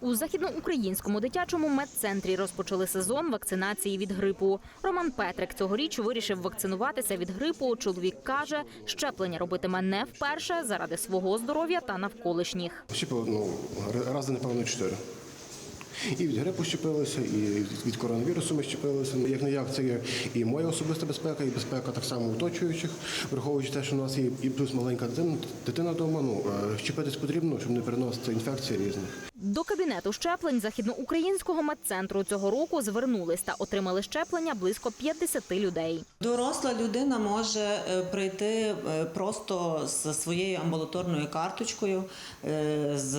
У західноукраїнському дитячому медцентрі розпочали сезон вакцинації від грипу. Роман Петрик цьогоріч вирішив вакцинуватися від грипу. Чоловік каже, щеплення робитиме не вперше заради свого здоров'я та навколишніх. Щепили, ну, рази, напевно, чотири. І від грипу щепилися, і від коронавірусу ми щепилися. Як не як це є і моя особиста безпека, і безпека так само оточуючих, враховуючи те, що у нас є і плюс маленька дитина, дитина вдома. Ну е, щепитись потрібно, щоб не переносити інфекції різних. До кабінету щеплень західноукраїнського медцентру цього року звернулись та отримали щеплення близько 50 людей. Доросла людина може е, прийти е, просто з своєю амбулаторною карточкою, з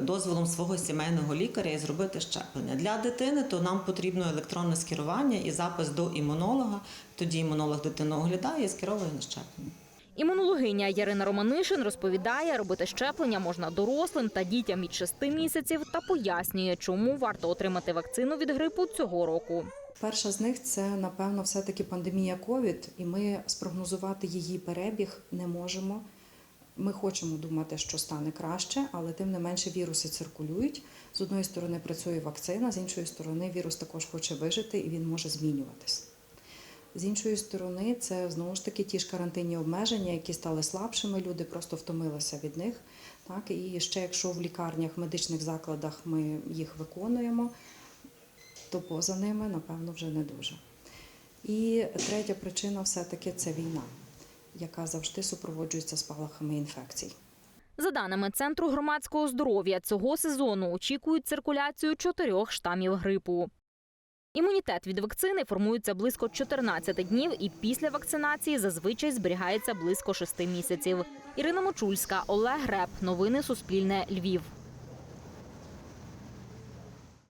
дозволом свого сімейного лікаря і зробити щеплення. Для дитини то нам потрібно електронне скерування і запис до імунолога. Тоді імунолог дитину оглядає і скеровує на щеплення. Імунологиня Ярина Романишин розповідає, робити щеплення можна дорослим та дітям від 6 місяців та пояснює, чому варто отримати вакцину від грипу цього року. Перша з них це напевно все-таки пандемія ковід, і ми спрогнозувати її перебіг не можемо. Ми хочемо думати, що стане краще, але тим не менше віруси циркулюють. З одної сторони працює вакцина, з іншої сторони вірус також хоче вижити і він може змінюватись. З іншої сторони, це знову ж таки ті ж карантинні обмеження, які стали слабшими, люди просто втомилися від них. Так, і ще якщо в лікарнях, медичних закладах ми їх виконуємо, то поза ними, напевно, вже не дуже. І третя причина все-таки це війна, яка завжди супроводжується спалахами інфекцій. За даними Центру громадського здоров'я, цього сезону очікують циркуляцію чотирьох штамів грипу. Імунітет від вакцини формується близько 14 днів і після вакцинації зазвичай зберігається близько 6 місяців. Ірина Мочульська, Олег Греб. Новини Суспільне. Львів.